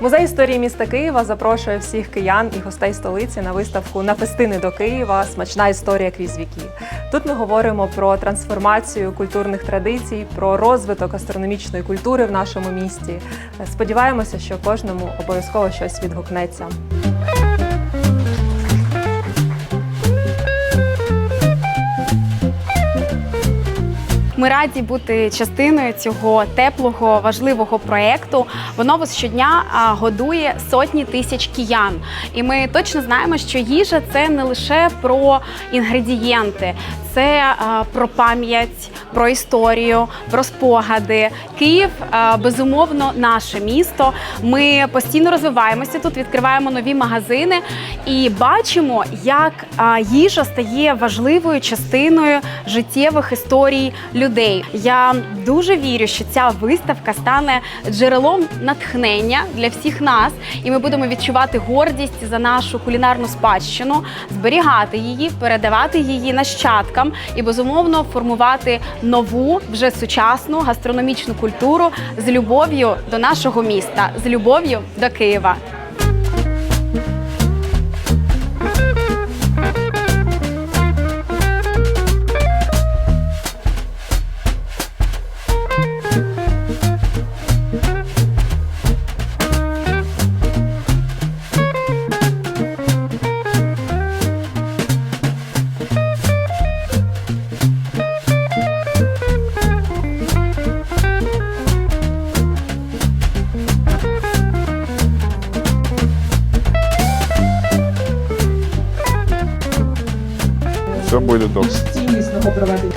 Музей історії міста Києва запрошує всіх киян і гостей столиці на виставку на фестини до Києва. Смачна історія крізь віків. Тут ми говоримо про трансформацію культурних традицій, про розвиток астрономічної культури в нашому місті. Сподіваємося, що кожному обов'язково щось відгукнеться. Ми раді бути частиною цього теплого важливого проєкту. Воно вас щодня годує сотні тисяч киян. І ми точно знаємо, що їжа це не лише про інгредієнти, це про пам'ять, про історію, про спогади. Київ безумовно наше місто. Ми постійно розвиваємося тут, відкриваємо нові магазини і бачимо, як їжа стає важливою частиною життєвих історій людей. Я дуже вірю, що ця виставка стане джерелом натхнення для всіх нас, і ми будемо відчувати гордість за нашу кулінарну спадщину, зберігати її, передавати її нащадкам і безумовно формувати нову, вже сучасну гастрономічну культуру з любов'ю до нашого міста, з любов'ю до Києва. Все буде добре. ціннісного проведення.